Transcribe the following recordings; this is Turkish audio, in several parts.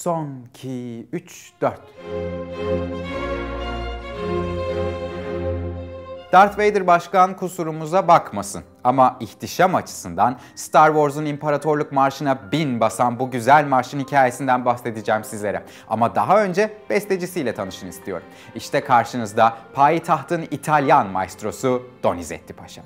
Son 2, 3, 4. Darth Vader başkan kusurumuza bakmasın. Ama ihtişam açısından Star Wars'un İmparatorluk Marşı'na bin basan bu güzel marşın hikayesinden bahsedeceğim sizlere. Ama daha önce bestecisiyle tanışın istiyorum. İşte karşınızda payitahtın İtalyan maestrosu Donizetti Paşa.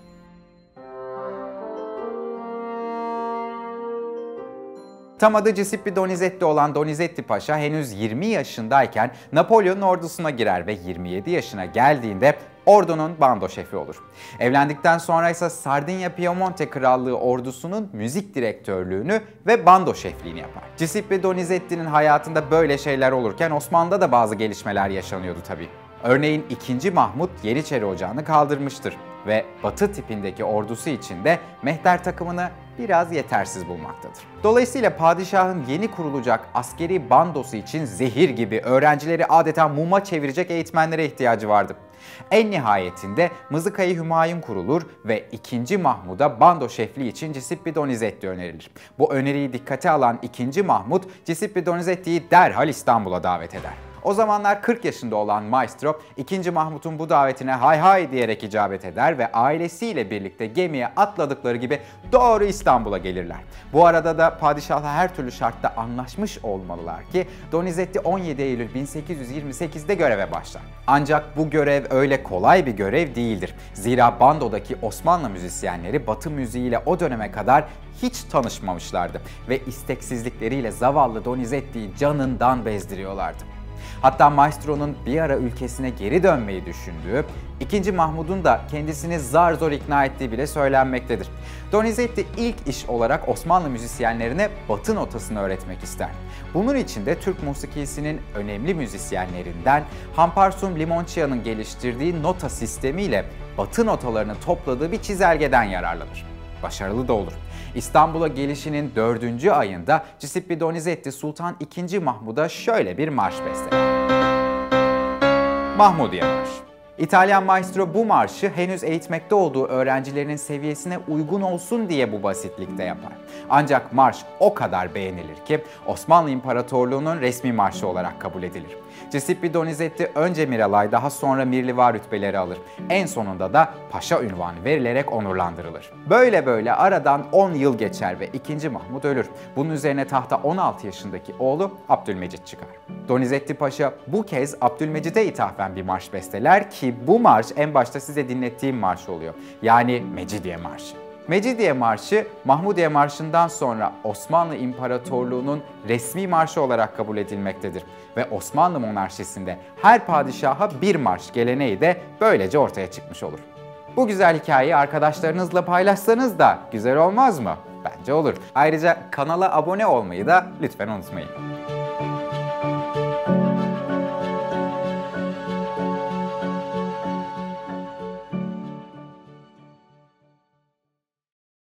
Tam adı Giuseppe Donizetti olan Donizetti Paşa henüz 20 yaşındayken Napolyon'un ordusuna girer ve 27 yaşına geldiğinde ordunun bando şefi olur. Evlendikten sonra ise Sardinya Piemonte Krallığı ordusunun müzik direktörlüğünü ve bando şefliğini yapar. Giuseppe Donizetti'nin hayatında böyle şeyler olurken Osmanlı'da da bazı gelişmeler yaşanıyordu tabii. Örneğin 2. Mahmut Yeniçeri Ocağı'nı kaldırmıştır ve Batı tipindeki ordusu içinde mehter takımını biraz yetersiz bulmaktadır. Dolayısıyla padişahın yeni kurulacak askeri bandosu için zehir gibi öğrencileri adeta muma çevirecek eğitmenlere ihtiyacı vardı. En nihayetinde Mızıkayı Hümayun kurulur ve 2. Mahmud'a bando şefliği için Giuseppe Donizetti önerilir. Bu öneriyi dikkate alan 2. Mahmud Giuseppe Donizetti'yi derhal İstanbul'a davet eder. O zamanlar 40 yaşında olan Maestro 2. Mahmut'un bu davetine hay hay diyerek icabet eder ve ailesiyle birlikte gemiye atladıkları gibi doğru İstanbul'a gelirler. Bu arada da padişahla her türlü şartta anlaşmış olmalılar ki Donizetti 17 Eylül 1828'de göreve başlar. Ancak bu görev öyle kolay bir görev değildir. Zira bandodaki Osmanlı müzisyenleri Batı müziğiyle o döneme kadar hiç tanışmamışlardı ve isteksizlikleriyle zavallı Donizetti'yi canından bezdiriyorlardı. Hatta Maestro'nun bir ara ülkesine geri dönmeyi düşündüğü, 2. Mahmud'un da kendisini zar zor ikna ettiği bile söylenmektedir. Donizetti ilk iş olarak Osmanlı müzisyenlerine batı notasını öğretmek ister. Bunun için de Türk musikisinin önemli müzisyenlerinden Hamparsum Limoncia'nın geliştirdiği nota sistemiyle batı notalarını topladığı bir çizelgeden yararlanır. Başarılı da olur. İstanbul'a gelişinin 4. ayında Giuseppe Donizetti Sultan II. Mahmud'a şöyle bir marş besteler. Mahmudiye Marşı İtalyan maestro bu marşı henüz eğitmekte olduğu öğrencilerinin seviyesine uygun olsun diye bu basitlikte yapar. Ancak marş o kadar beğenilir ki Osmanlı İmparatorluğu'nun resmi marşı olarak kabul edilir. Giuseppe Donizetti önce Miralay daha sonra Mirliva rütbeleri alır. En sonunda da paşa ünvanı verilerek onurlandırılır. Böyle böyle aradan 10 yıl geçer ve 2. Mahmut ölür. Bunun üzerine tahta 16 yaşındaki oğlu Abdülmecit çıkar. Donizetti Paşa bu kez Abdülmecid'e ithafen bir marş besteler ki bu marş en başta size dinlettiğim marş oluyor. Yani Mecidiye Marşı. Mecidiye Marşı, Mahmudiye Marşı'ndan sonra Osmanlı İmparatorluğu'nun resmi marşı olarak kabul edilmektedir. Ve Osmanlı monarşisinde her padişaha bir marş geleneği de böylece ortaya çıkmış olur. Bu güzel hikayeyi arkadaşlarınızla paylaşsanız da güzel olmaz mı? Bence olur. Ayrıca kanala abone olmayı da lütfen unutmayın.